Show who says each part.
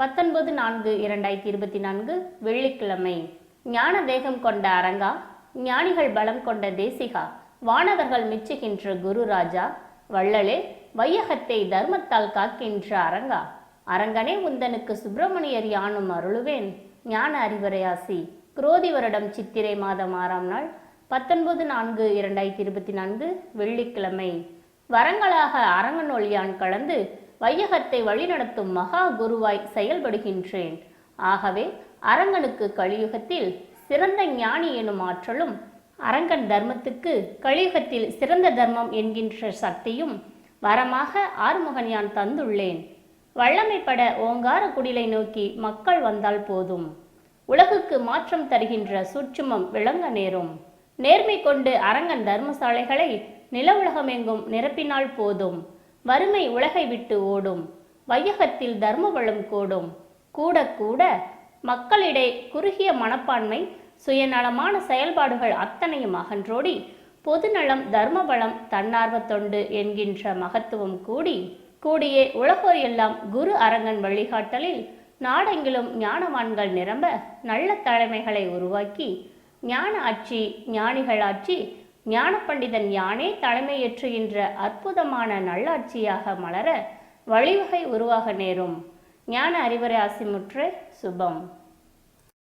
Speaker 1: பத்தொன்பது நான்கு இரண்டாயிரத்தி இருபத்தி நான்கு வெள்ளிக்கிழமை. ஞான வேகம் கொண்ட அரங்கா ஞானிகள் பலம் கொண்ட தேசிகா வானவர்கள் மிச்சுகின்ற குரு ராஜா வள்ளலே வையகத்தை தர்மத்தால் காக்கின்ற அரங்கா. அரங்கனே உந்தனுக்கு சுப்பிரமணியர் யானும் அருளுவேன். ஞான அறிவுரையாசி குரோதி வருடம் சித்திரை மாதம் ஆறாம் நாள் பத்தொன்பது நான்கு இரண்டாயிரத்தி இருபத்தி நான்கு வெள்ளிக்கிழமை. வரங்களாக அரங்கன் யான் கலந்து வையகத்தை வழிநடத்தும் மகா குருவாய் செயல்படுகின்றேன். ஆகவே அரங்கனுக்கு கலியுகத்தில் சிறந்த ஞானி எனும் ஆற்றலும் அரங்கன் தர்மத்துக்கு கலியுகத்தில் சிறந்த தர்மம் என்கின்ற சக்தியும் வரமாக ஆறுமுகன் யான் தந்துள்ளேன். வல்லமைப்பட ஓங்கார குடிலை நோக்கி மக்கள் வந்தால் போதும். உலகுக்கு மாற்றம் தருகின்ற சூட்சுமம் விளங்க நேரும். நேர்மை கொண்டு அரங்கன் தர்மசாலைகளை நில உலகமெங்கும் நிரப்பினால் போதும். வறுமை உலகை விட்டு ஓடும். வையகத்தில் தர்மவளம் கூடும். கூட கூட மக்களிடையே குறுகிய மனப்பான்மை சுயநலமான செயல்பாடுகள் அத்தனையும் அகன்றோடி பொதுநலம் தர்மபலம் தன்னார்வ தொண்டு என்கின்ற மகத்துவம் கூடி கூடியே உலகோர் எல்லாம் குரு அரங்கன் வழிகாட்டலில் நாடெங்கிலும் ஞானவான்கள் நிரம்ப நல்ல தலைமைகளை உருவாக்கி ஞான ஆட்சி ஞானிகள் ஆட்சி ஞான பண்டிதன் யானே தலைமையேற்றுகின்ற அற்புதமான நல்லாட்சியாக மலர வழிவகை உருவாக நேரும். ஞான அறிவுரை ஆசிமுற்று சுபம்.